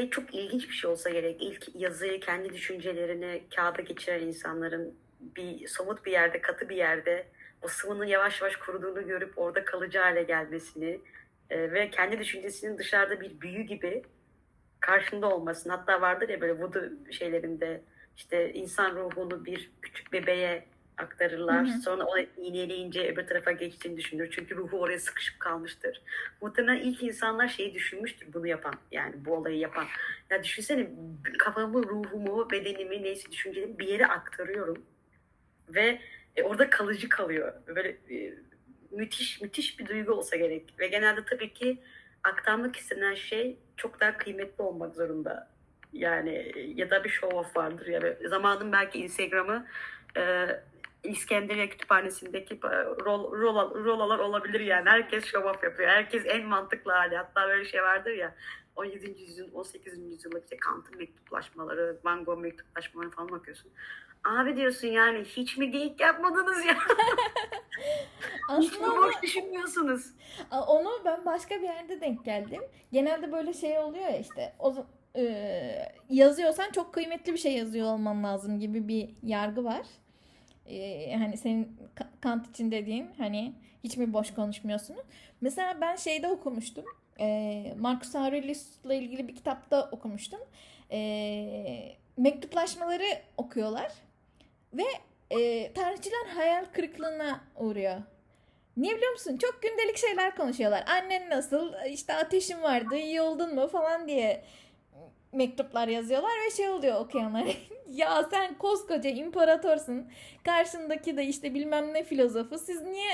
şey çok ilginç bir şey olsa gerek. İlk yazıyı, kendi düşüncelerini kağıda geçiren insanların bir somut bir yerde, katı bir yerde o sıvının yavaş yavaş kuruduğunu görüp orada kalıcı hale gelmesini e, ve kendi düşüncesinin dışarıda bir büyü gibi karşında olmasını. Hatta vardır ya böyle voodoo şeylerinde işte insan ruhunu bir küçük bebeğe aktarırlar. Hı hı. Sonra onu iğneleyince öbür tarafa geçtiğini düşünür. Çünkü ruhu oraya sıkışıp kalmıştır. Muhtemelen ilk insanlar şeyi düşünmüştür bunu yapan. Yani bu olayı yapan. Ya düşünsene kafamı, ruhumu, bedenimi, neyse düşüncelerimi bir yere aktarıyorum. Ve e, orada kalıcı kalıyor. Böyle e, müthiş müthiş bir duygu olsa gerek. Ve genelde tabii ki aktarmak istenen şey çok daha kıymetli olmak zorunda. Yani ya da bir show off vardır ya. Yani zamanın belki Instagram'ı e, İskenderiye Kütüphanesi'ndeki rol, rol, rolalar olabilir yani. Herkes show off yapıyor. Herkes en mantıklı hali. Hatta böyle şey vardır ya 17. yüzyılın 18. yüzyılda işte Kant'ın mektuplaşmaları, Van Gogh mektuplaşmaları falan bakıyorsun. Abi diyorsun yani hiç mi geyik yapmadınız ya? hiç mi Aslında boş düşünmüyorsunuz? Onu ben başka bir yerde denk geldim. Genelde böyle şey oluyor ya işte o e, yazıyorsan çok kıymetli bir şey yazıyor olman lazım gibi bir yargı var. E, hani senin Ka- Kant için dediğin hani hiç mi boş konuşmuyorsunuz? Mesela ben şeyde okumuştum. E, Marcus Aurelius'la ilgili bir kitapta okumuştum. E, mektuplaşmaları okuyorlar ve e, tarihçiler hayal kırıklığına uğruyor. Niye biliyor musun? Çok gündelik şeyler konuşuyorlar. Annen nasıl? İşte ateşin vardı, iyi oldun mu falan diye mektuplar yazıyorlar ve şey oluyor okuyanlar. ya sen koskoca imparatorsun. Karşındaki de işte bilmem ne filozofu. Siz niye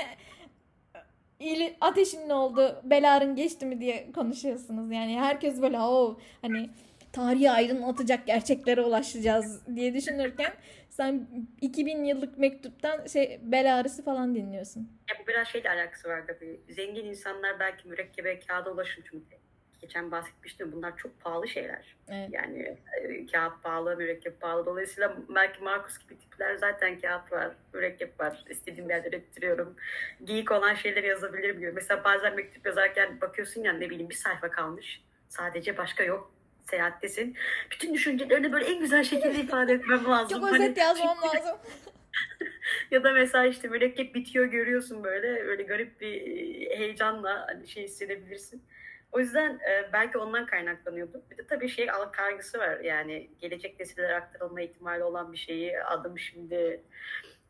iyi ateşin ne oldu, beların geçti mi diye konuşuyorsunuz. Yani herkes böyle o hani tarihi aydınlatacak gerçeklere ulaşacağız diye düşünürken sen 2000 yıllık mektuptan şey bel ağrısı falan dinliyorsun. Ya bu biraz şeyle alakası var tabii. Zengin insanlar belki mürekkebe, kağıda ulaşım çünkü geçen bahsetmiştim bunlar çok pahalı şeyler. Evet. Yani e, kağıt pahalı, mürekkep pahalı. Dolayısıyla belki Markus gibi tipler zaten kağıt var, mürekkep var. İstediğim yerde ürettiriyorum. Geyik olan şeyleri yazabilirim gibi. Mesela bazen mektup yazarken bakıyorsun ya ne bileyim bir sayfa kalmış. Sadece başka yok. Seyahattesin. Bütün düşüncelerini böyle en güzel şekilde ifade etmem lazım. Çok Hani özet yazmam lazım. ya da mesela işte mürekkep bitiyor görüyorsun böyle öyle garip bir e, heyecanla hani şey hissedebilirsin. O yüzden e, belki ondan kaynaklanıyordu. Bir de tabii şey kaygısı var yani gelecek nesillere aktarılma ihtimali olan bir şeyi adım şimdi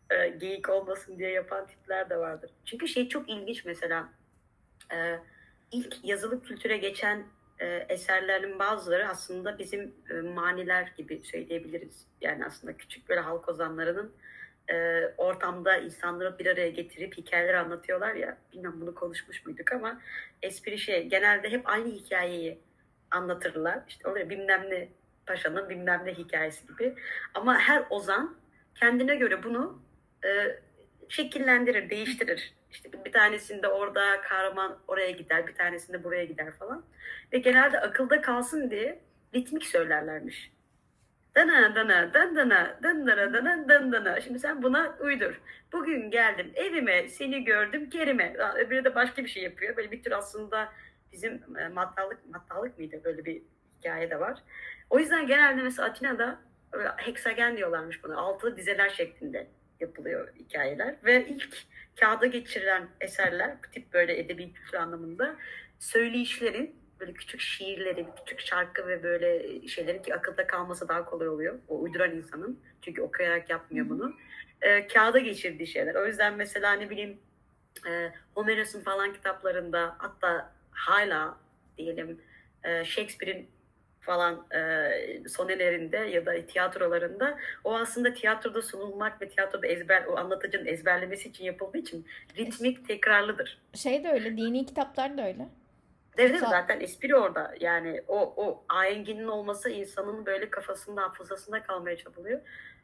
e, geyik olmasın diye yapan tipler de vardır. Çünkü şey çok ilginç mesela e, ilk yazılı kültüre geçen e, eserlerin bazıları aslında bizim e, maniler gibi söyleyebiliriz. Yani aslında küçük böyle halk ozanlarının e, ortamda insanları bir araya getirip hikayeler anlatıyorlar ya. Bilmem bunu konuşmuş muyduk ama espri şey genelde hep aynı hikayeyi anlatırlar. İşte oluyor bilmem ne paşanın bilmem ne hikayesi gibi. Ama her ozan kendine göre bunu e, şekillendirir, değiştirir. İşte bir tanesinde orada kahraman oraya gider, bir tanesinde buraya gider falan. Ve genelde akılda kalsın diye ritmik söylerlermiş. Dana dana dan dana dan dana dana dan dana. Şimdi sen buna uydur. Bugün geldim evime seni gördüm kerime. Öbürü de başka bir şey yapıyor. Böyle bir tür aslında bizim e, mattallık mattallık mıydı böyle bir hikaye de var. O yüzden genelde mesela Atina'da böyle heksagen diyorlarmış buna. Altılı dizeler şeklinde yapılıyor hikayeler. Ve ilk kağıda geçirilen eserler bu tip böyle edebi kültür anlamında söyleyişlerin böyle küçük şiirlerin, küçük şarkı ve böyle şeylerin ki akılda kalması daha kolay oluyor. O uyduran insanın. Çünkü okuyarak yapmıyor bunu. E, kağıda geçirdiği şeyler. O yüzden mesela ne bileyim e, Homeros'un falan kitaplarında hatta hala diyelim e, Shakespeare'in falan e, sonelerinde ya da tiyatrolarında o aslında tiyatroda sunulmak ve tiyatroda ezber o anlatıcının ezberlemesi için yapıldığı için ritmik tekrarlıdır. Şey de öyle, dini kitaplar da öyle. Evet Sa- zaten espri orada. Yani o o ahenginin olması insanın böyle kafasında, hafızasında kalmaya çabalıyor.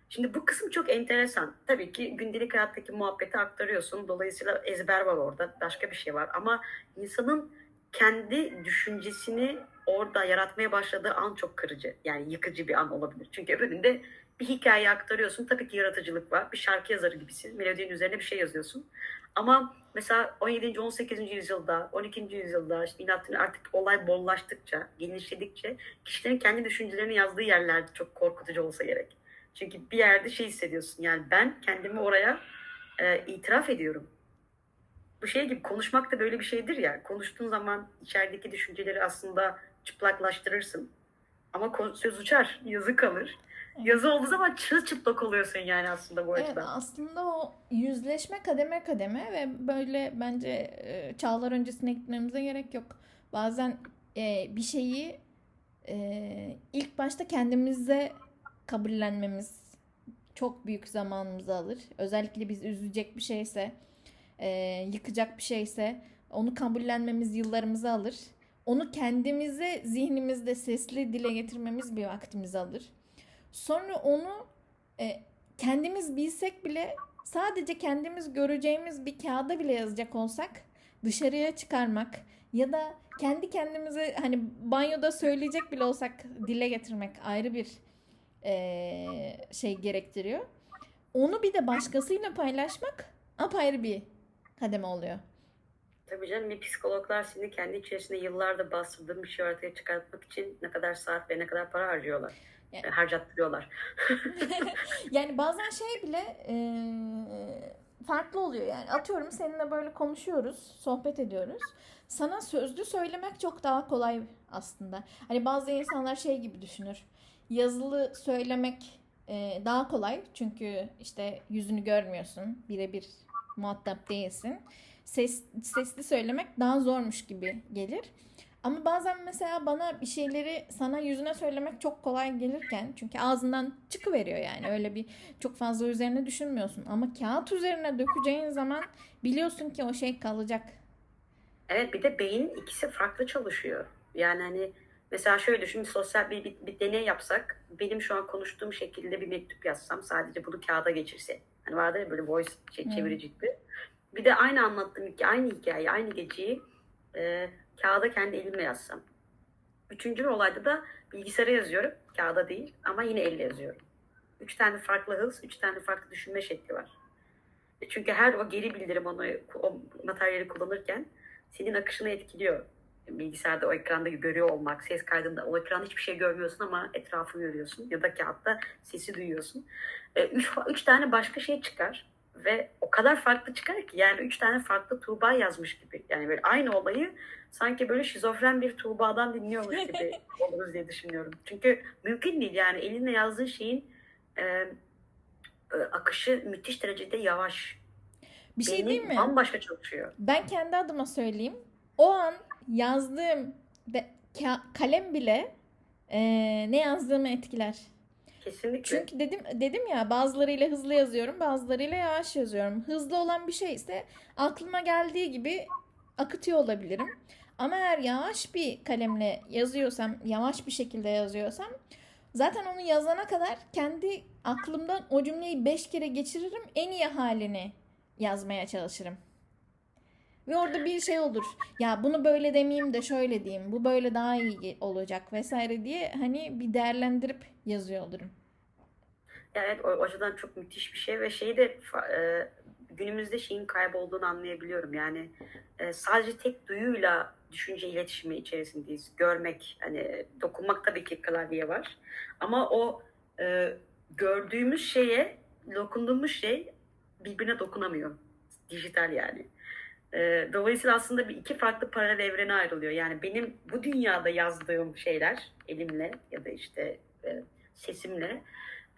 Şimdi bu kısım çok enteresan. Tabii ki gündelik hayattaki muhabbeti aktarıyorsun. Dolayısıyla ezber var orada. Başka bir şey var. Ama insanın kendi düşüncesini orada yaratmaya başladığı an çok kırıcı. Yani yıkıcı bir an olabilir. Çünkü öbüründe bir hikaye aktarıyorsun. Tabii ki yaratıcılık var. Bir şarkı yazarı gibisin. Melodinin üzerine bir şey yazıyorsun. Ama mesela 17. 18. yüzyılda, 12. yüzyılda işte inatın artık olay bollaştıkça, genişledikçe kişilerin kendi düşüncelerini yazdığı yerlerde çok korkutucu olsa gerek. Çünkü bir yerde şey hissediyorsun yani ben kendimi oraya e, itiraf ediyorum. Bu şey gibi konuşmak da böyle bir şeydir ya. Konuştuğun zaman içerideki düşünceleri aslında çıplaklaştırırsın. Ama söz uçar, yazı kalır. Yazı olduğu zaman çırılçıplak oluyorsun yani aslında bu Evet açıdan. aslında o yüzleşme kademe kademe ve böyle bence e, çağlar öncesine gitmemize gerek yok. Bazen e, bir şeyi e, ilk başta kendimize kabullenmemiz çok büyük zamanımızı alır. Özellikle biz üzecek bir şeyse, e, yıkacak bir şeyse onu kabullenmemiz yıllarımızı alır. Onu kendimize zihnimizde sesli dile getirmemiz bir vaktimizi alır. Sonra onu e, kendimiz bilsek bile sadece kendimiz göreceğimiz bir kağıda bile yazacak olsak dışarıya çıkarmak ya da kendi kendimize hani banyoda söyleyecek bile olsak dile getirmek ayrı bir e, şey gerektiriyor. Onu bir de başkasıyla paylaşmak apayrı bir kademe oluyor. Tabii canım bir psikologlar seni kendi içerisinde yıllardır bastırdığın bir şey ortaya çıkartmak için ne kadar saat ve ne kadar para harcıyorlar. Yani- E, harcattırıyorlar. Yani bazen şey bile e, farklı oluyor yani. Atıyorum seninle böyle konuşuyoruz, sohbet ediyoruz. Sana sözlü söylemek çok daha kolay aslında. Hani bazı insanlar şey gibi düşünür. Yazılı söylemek e, daha kolay çünkü işte yüzünü görmüyorsun, birebir muhatap değilsin. Ses, sesli söylemek daha zormuş gibi gelir. Ama bazen mesela bana bir şeyleri sana yüzüne söylemek çok kolay gelirken çünkü ağzından çıkıveriyor yani öyle bir çok fazla üzerine düşünmüyorsun ama kağıt üzerine dökeceğin zaman biliyorsun ki o şey kalacak. Evet bir de beyin ikisi farklı çalışıyor. Yani hani mesela şöyle düşün sosyal bir, bir, bir deney yapsak benim şu an konuştuğum şekilde bir mektup yazsam sadece bunu kağıda geçirse. Hani vardır ya böyle voice şey, Hmm. çevirici gibi. Bir de aynı anlattığım hikaye, aynı hikayeyi, aynı geceyi e, kağıda kendi elimle yazsam. Üçüncü bir olayda da bilgisayara yazıyorum. Kağıda değil ama yine elle yazıyorum. Üç tane farklı hız, üç tane farklı düşünme şekli var. E Çünkü her o geri bildirim onu o materyali kullanırken senin akışını etkiliyor. Bilgisayarda o ekranda görüyor olmak, ses kaydında o ekranda hiçbir şey görmüyorsun ama etrafı görüyorsun ya da kağıtta sesi duyuyorsun. E, üç, üç tane başka şey çıkar ve o kadar farklı çıkar ki yani üç tane farklı Tuğba yazmış gibi. Yani böyle aynı olayı sanki böyle şizofren bir Tuğba'dan dinliyormuş gibi oluruz diye düşünüyorum. Çünkü mümkün değil yani elinle yazdığın şeyin e, e, akışı müthiş derecede yavaş. Bir şey Beynin değil mi? Bambaşka çalışıyor. Ben kendi adıma söyleyeyim. O an yazdığım de, ka- kalem bile e, ne yazdığımı etkiler. Kesinlikle. Çünkü dedim dedim ya bazılarıyla hızlı yazıyorum, bazılarıyla yavaş yazıyorum. Hızlı olan bir şey ise aklıma geldiği gibi akıtıyor olabilirim. Ama eğer yavaş bir kalemle yazıyorsam, yavaş bir şekilde yazıyorsam zaten onu yazana kadar kendi aklımdan o cümleyi beş kere geçiririm. En iyi halini yazmaya çalışırım. Ve orada bir şey olur. Ya bunu böyle demeyeyim de şöyle diyeyim. Bu böyle daha iyi olacak vesaire diye hani bir değerlendirip yazıyor olurum. Evet o açıdan çok müthiş bir şey ve şeyi de e, günümüzde şeyin kaybolduğunu anlayabiliyorum. Yani e, sadece tek duyuyla düşünce iletişimi içerisindeyiz. Görmek, hani dokunmak tabii ki klavye var. Ama o e, gördüğümüz şeye, dokunduğumuz şey birbirine dokunamıyor. Dijital yani. E, dolayısıyla aslında bir iki farklı paralel evrene ayrılıyor. Yani benim bu dünyada yazdığım şeyler elimle ya da işte e, sesimle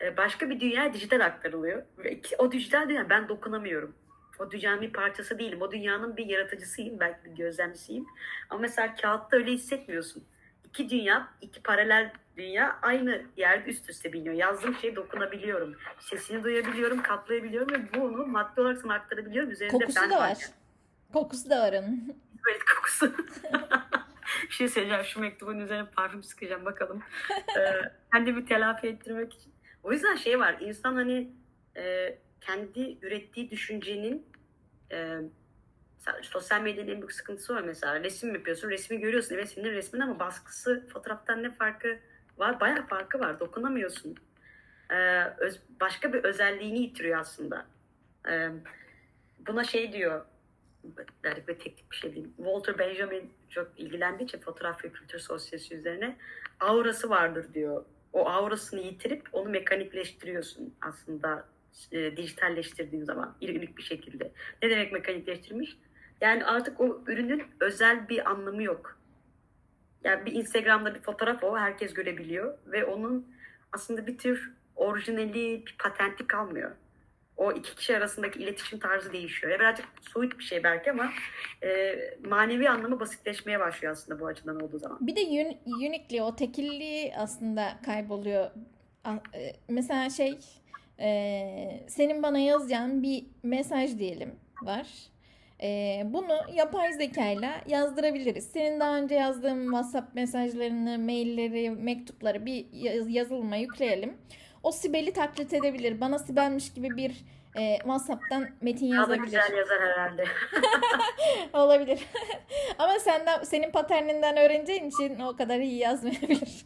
e, başka bir dünyaya dijital aktarılıyor. Ve o dijital dünya ben dokunamıyorum. O dünyanın bir parçası değilim. O dünyanın bir yaratıcısıyım. Belki bir gözlemcisiyim. Ama mesela kağıtta öyle hissetmiyorsun. İki dünya, iki paralel dünya aynı yerde üst üste biniyor. Yazdığım şeye dokunabiliyorum. Sesini duyabiliyorum, katlayabiliyorum ve bunu madde olarak sana aktarabiliyorum. Üzerinde Kokusu ben da var. varken. Kokusu da onun. Böyle kokusu. bir şey söyleyeceğim. Şu mektubun üzerine parfüm sıkacağım bakalım. Ee, kendimi telafi ettirmek için. O yüzden şey var. insan hani e, kendi ürettiği düşüncenin e, sosyal medyanın en büyük sıkıntısı var mesela. Resim yapıyorsun, resmi görüyorsun. Evet senin resmin ama baskısı fotoğraftan ne farkı var? Bayağı farkı var. Dokunamıyorsun. Ee, öz- başka bir özelliğini yitiriyor aslında. Ee, buna şey diyor, belki bir teknik bir şey diyeyim. Walter Benjamin çok ilgilendiği için fotoğraf ve kültür sosyolojisi üzerine aurası vardır diyor. O aurasını yitirip onu mekanikleştiriyorsun aslında e, dijitalleştirdiğin zaman ironik bir şekilde. Ne demek mekanikleştirmiş? Yani artık o ürünün özel bir anlamı yok. Yani bir Instagram'da bir fotoğraf o herkes görebiliyor ve onun aslında bir tür orijinali, bir patenti kalmıyor. O iki kişi arasındaki iletişim tarzı değişiyor. Ya birazcık soyut bir şey belki ama e, manevi anlamı basitleşmeye başlıyor aslında bu açıdan olduğu zaman. Bir de un- uniquely o tekilliği aslında kayboluyor. E, Mesela şey e, senin bana yazacağın bir mesaj diyelim var. E, bunu yapay zekayla yazdırabiliriz. Senin daha önce yazdığın WhatsApp mesajlarını, mailleri, mektupları bir yaz- yazılıma yükleyelim. O Sibel'i taklit edebilir. Bana Sibel'miş gibi bir e, WhatsApp'tan metin yazabilir. güzel yazar herhalde. Olabilir. Ama senden senin paterninden öğreneceğin için o kadar iyi yazmayabilir.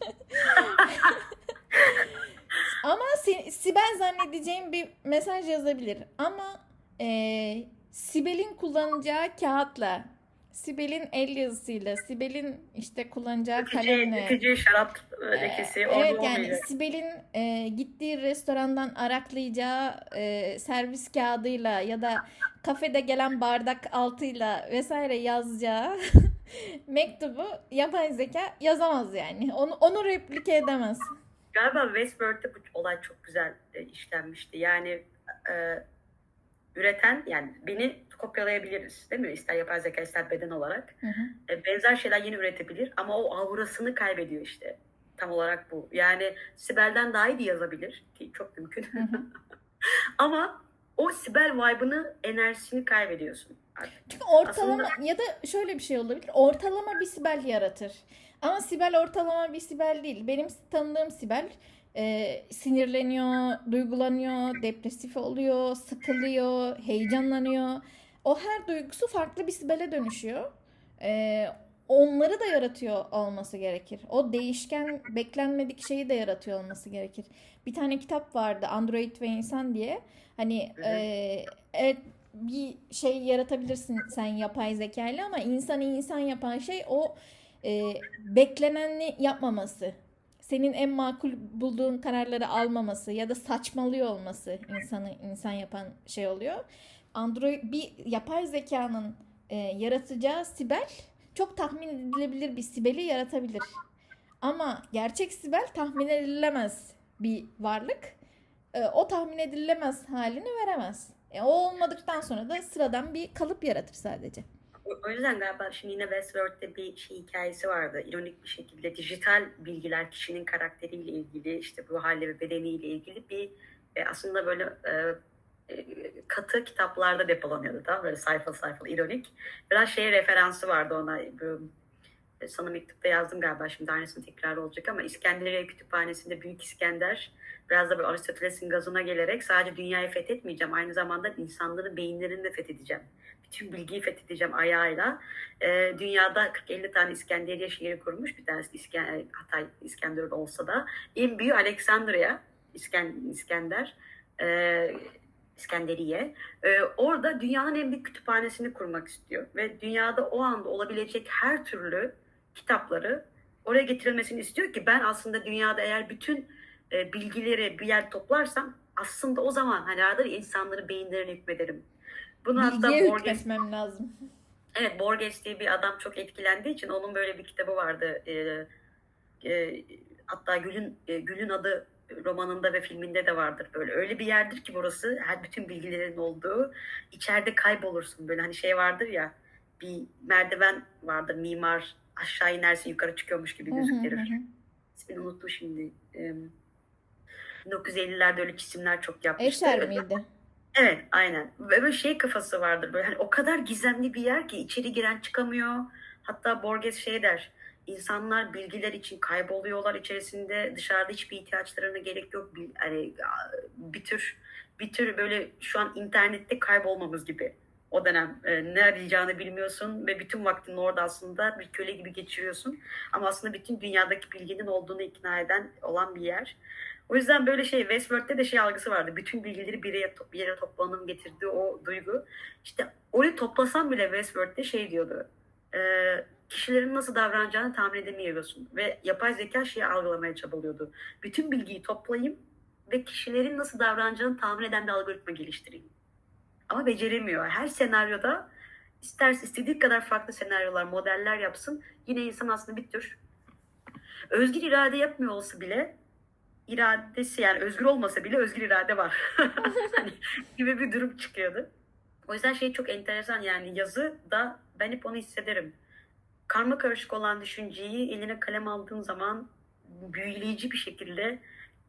Ama si- Sibel zannedeceğim bir mesaj yazabilir. Ama e, Sibel'in kullanacağı kağıtla, Sibel'in el yazısıyla, Sibel'in işte kullanacağı Ülkücü, kalemle. ülkücü şarap lekesi orada Evet yani olmayacak. Sibel'in e, gittiği restorandan araklayacağı e, servis kağıdıyla ya da kafede gelen bardak altıyla vesaire yazacağı mektubu yapay zeka yazamaz yani. Onu, onu replike edemez. Galiba Westworld'de bu olay çok güzel işlenmişti. Yani e, üreten yani beni kopyalayabiliriz değil mi? İster yapay zeka ister beden olarak. Hı hı. E, benzer şeyler yine üretebilir ama o aurasını kaybediyor işte. Tam olarak bu. Yani Sibel'den daha iyi yazabilir ki çok mümkün. Hı hı. ama o Sibel vibe'ını, enerjisini kaybediyorsun artık. Çünkü ortalama ya da şöyle bir şey olabilir. Ortalama bir Sibel yaratır. Ama Sibel ortalama bir Sibel değil. Benim tanıdığım Sibel e, sinirleniyor, duygulanıyor, depresif oluyor, sıkılıyor, heyecanlanıyor. O her duygusu farklı bir Sibel'e dönüşüyor. E, onları da yaratıyor olması gerekir. O değişken, beklenmedik şeyi de yaratıyor olması gerekir. Bir tane kitap vardı Android ve İnsan diye. Hani e, evet bir şey yaratabilirsin sen yapay zekayla ama insanı insan yapan şey o e, bekleneni yapmaması. Senin en makul bulduğun kararları almaması ya da saçmalıyor olması insanı insan yapan şey oluyor. Android bir yapay zekanın e, yaratacağı Sibel çok tahmin edilebilir bir Sibel'i yaratabilir. Ama gerçek Sibel tahmin edilemez bir varlık. E, o tahmin edilemez halini veremez. E, o olmadıktan sonra da sıradan bir kalıp yaratır sadece. O, yüzden galiba şimdi yine Westworld'de bir şey hikayesi vardı. İronik bir şekilde dijital bilgiler kişinin karakteriyle ilgili, işte bu hali ve bedeniyle ilgili bir e, aslında böyle e, e, katı kitaplarda depolanıyordu. Mı? Böyle sayfa sayfa ironik. Biraz şeye referansı vardı ona. Bu, e, sana mektupta yazdım galiba şimdi aynısını tekrar olacak ama İskenderiye Kütüphanesi'nde Büyük İskender biraz da böyle Aristoteles'in gazına gelerek sadece dünyayı fethetmeyeceğim. Aynı zamanda insanların beyinlerini de fethedeceğim. Bütün bilgiyi fethedeceğim ayağıyla. Ee, dünyada 40-50 tane İskenderiye şehri kurmuş. Bir tanesi İskender, Hatay İskender olsa da. En büyüğü Alexandria İsken, İskender. Ee, İskenderiye. Ee, orada dünyanın en büyük kütüphanesini kurmak istiyor. Ve dünyada o anda olabilecek her türlü kitapları oraya getirilmesini istiyor ki ben aslında dünyada eğer bütün e, bilgileri bir yer toplarsam aslında o zaman hani ya, insanların beyinlerine hükmederim. Bunu hatta Bilgiye Borges, hükmetmem lazım. evet Borges diye bir adam çok etkilendiği için onun böyle bir kitabı vardı. E, e, hatta Gül'ün e, Gül'ün adı romanında ve filminde de vardır böyle. Öyle bir yerdir ki burası her bütün bilgilerin olduğu. içeride kaybolursun böyle hani şey vardır ya bir merdiven vardır mimar aşağı inersin yukarı çıkıyormuş gibi gözükür. İsmini unuttum şimdi. Ee, 1950'lerde öyle çizimler çok yapmıştı. Eşer miydi? Evet, aynen. Ve böyle şey kafası vardır böyle hani o kadar gizemli bir yer ki içeri giren çıkamıyor. Hatta Borges şey der. insanlar bilgiler için kayboluyorlar içerisinde. Dışarıda hiçbir ihtiyaçlarına gerek yok. Bir, hani bir tür bir tür böyle şu an internette kaybolmamız gibi. O dönem e, ne arayacağını bilmiyorsun ve bütün vaktini orada aslında bir köle gibi geçiriyorsun. Ama aslında bütün dünyadaki bilginin olduğunu ikna eden olan bir yer. O yüzden böyle şey Westworld'de de şey algısı vardı. Bütün bilgileri bir yere, toplamanın getirdiği o duygu. İşte orayı toplasam bile Westworld'de şey diyordu. E, kişilerin nasıl davranacağını tahmin edemiyorsun. Ve yapay zeka şeyi algılamaya çabalıyordu. Bütün bilgiyi toplayayım ve kişilerin nasıl davranacağını tahmin eden bir algoritma geliştireyim. Ama beceremiyor. Her senaryoda isterse istediği kadar farklı senaryolar, modeller yapsın. Yine insan aslında bir tür özgür irade yapmıyor olsa bile iradesi yani özgür olmasa bile özgür irade var. hani gibi bir durum çıkıyordu. O yüzden şey çok enteresan yani yazı da ben hep onu hissederim. Karma karışık olan düşünceyi eline kalem aldığın zaman büyüleyici bir şekilde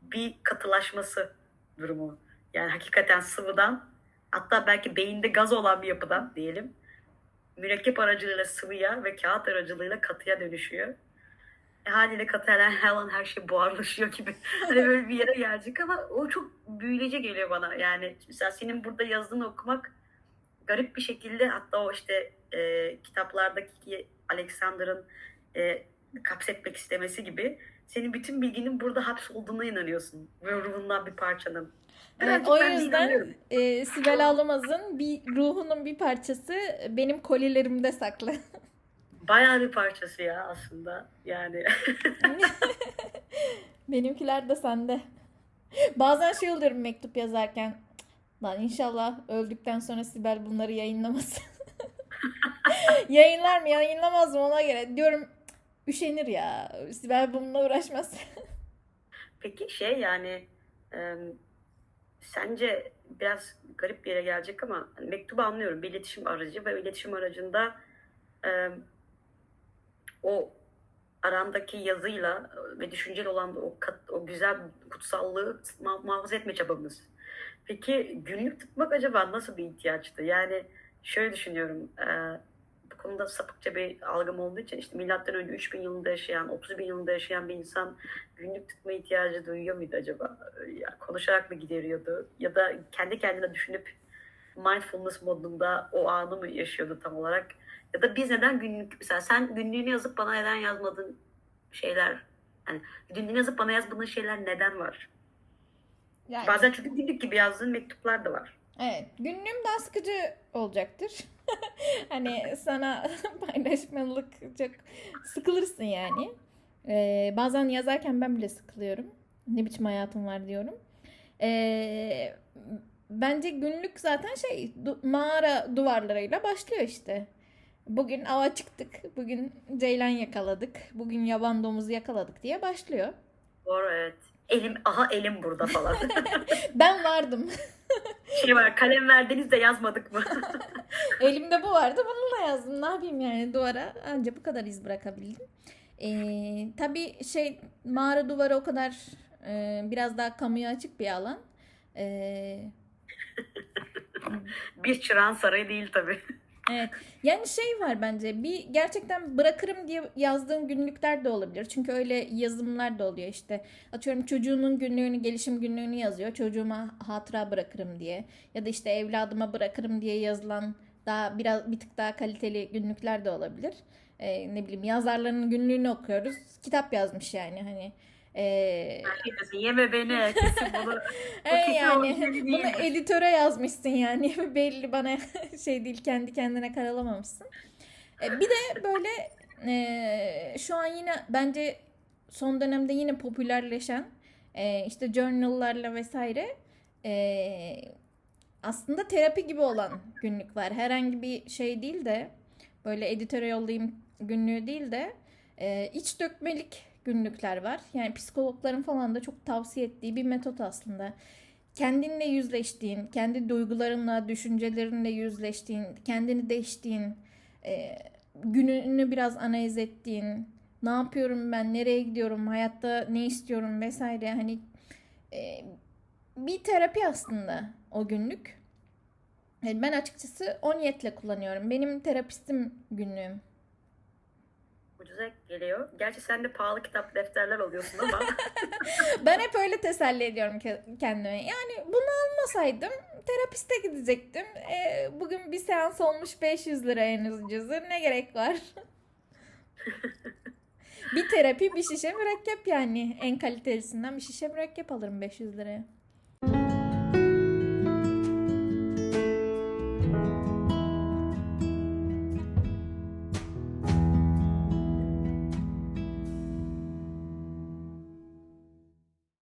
bir katılaşması durumu. Yani hakikaten sıvıdan hatta belki beyinde gaz olan bir yapıdan diyelim mürekkep aracılığıyla sıvıya ve kağıt aracılığıyla katıya dönüşüyor. E, haliyle katıya her an her şey buharlaşıyor gibi. Hani böyle bir yere gelecek ama o çok büyüleyici geliyor bana. Yani mesela senin burada yazdığını okumak garip bir şekilde hatta o işte e, kitaplardaki Alexander'ın e, kapsetmek istemesi gibi senin bütün bilginin burada hapsolduğuna inanıyorsun. Ve ruhundan bir parçanın. Evet, Birazcık o yüzden e, Sibel Ağlamaz'ın bir ruhunun bir parçası benim kolilerimde saklı. Bayağı bir parçası ya aslında. Yani Benimkiler de sende. Bazen şey oluyorum mektup yazarken. Lan inşallah öldükten sonra Sibel bunları yayınlamasın. Yayınlar mı yayınlamaz mı ona göre. Diyorum üşenir ya. Sibel bununla uğraşmaz. peki şey yani e, sence biraz garip bir yere gelecek ama hani mektubu anlıyorum. Bir iletişim aracı ve iletişim aracında e, o arandaki yazıyla ve düşünceli olan o, kat, o güzel kutsallığı muhafaza etme çabamız. Peki günlük tutmak acaba nasıl bir ihtiyaçtı? Yani şöyle düşünüyorum. e, bu konuda sapıkça bir algım olduğu için işte milattan önce 3000 yılında yaşayan, 30 bin yılında yaşayan bir insan günlük tutma ihtiyacı duyuyor muydu acaba? Ya, konuşarak mı gideriyordu? Ya da kendi kendine düşünüp mindfulness modunda o anı mı yaşıyordu tam olarak? Ya da biz neden günlük mesela sen günlüğünü yazıp bana neden yazmadığın şeyler hani günlüğünü yazıp bana yazmadığın şeyler neden var? Yani, Bazen çünkü günlük gibi yazdığın mektuplar da var. evet. Günlüğüm daha sıkıcı olacaktır. hani sana paylaşmalık çok sıkılırsın yani. Ee, bazen yazarken ben bile sıkılıyorum. Ne biçim hayatım var diyorum. Ee, bence günlük zaten şey du- mağara duvarlarıyla başlıyor işte. Bugün ava çıktık, bugün ceylan yakaladık, bugün yaban domuzu yakaladık diye başlıyor. Doğru evet. Elim aha elim burada falan. Ben vardım. şey var kalem verdiniz de yazmadık mı? Elimde bu vardı, bununla yazdım. Ne yapayım yani duvara? Anca bu kadar iz bırakabildim. Ee, tabii şey mağara duvarı o kadar e, biraz daha kamuya açık bir alan. Ee, bir çırağın sarayı değil tabii. Evet. Yani şey var bence bir gerçekten bırakırım diye yazdığım günlükler de olabilir. Çünkü öyle yazımlar da oluyor işte. Atıyorum çocuğunun günlüğünü, gelişim günlüğünü yazıyor. Çocuğuma hatıra bırakırım diye. Ya da işte evladıma bırakırım diye yazılan daha biraz bir tık daha kaliteli günlükler de olabilir. Ee, ne bileyim yazarların günlüğünü okuyoruz. Kitap yazmış yani hani. Ee, yeme beni. Kesin bunu. e, kesin yani bunu editöre yazmışsın yani belli bana şey değil kendi kendine karalamamışsın. E, bir de böyle e, şu an yine bence son dönemde yine popülerleşen e, işte journal'larla vesaire e, aslında terapi gibi olan günlükler. Herhangi bir şey değil de böyle editöre yollayayım günlüğü değil de e, iç dökmelik günlükler var. Yani psikologların falan da çok tavsiye ettiği bir metot aslında. Kendinle yüzleştiğin, kendi duygularınla, düşüncelerinle yüzleştiğin, kendini deştiğin, e, gününü biraz analiz ettiğin, ne yapıyorum ben, nereye gidiyorum, hayatta ne istiyorum vesaire hani e, bir terapi aslında o günlük. Yani ben açıkçası o niyetle kullanıyorum. Benim terapistim günlüğüm. Ucuza geliyor. Gerçi sen de pahalı kitap defterler alıyorsun ama Ben hep öyle teselli ediyorum ke- kendime. Yani bunu almasaydım terapiste gidecektim. E, bugün bir seans olmuş 500 lira en ucuzu. Ne gerek var? bir terapi bir şişe mürekkep yani. En kalitelisinden bir şişe mürekkep alırım 500 liraya.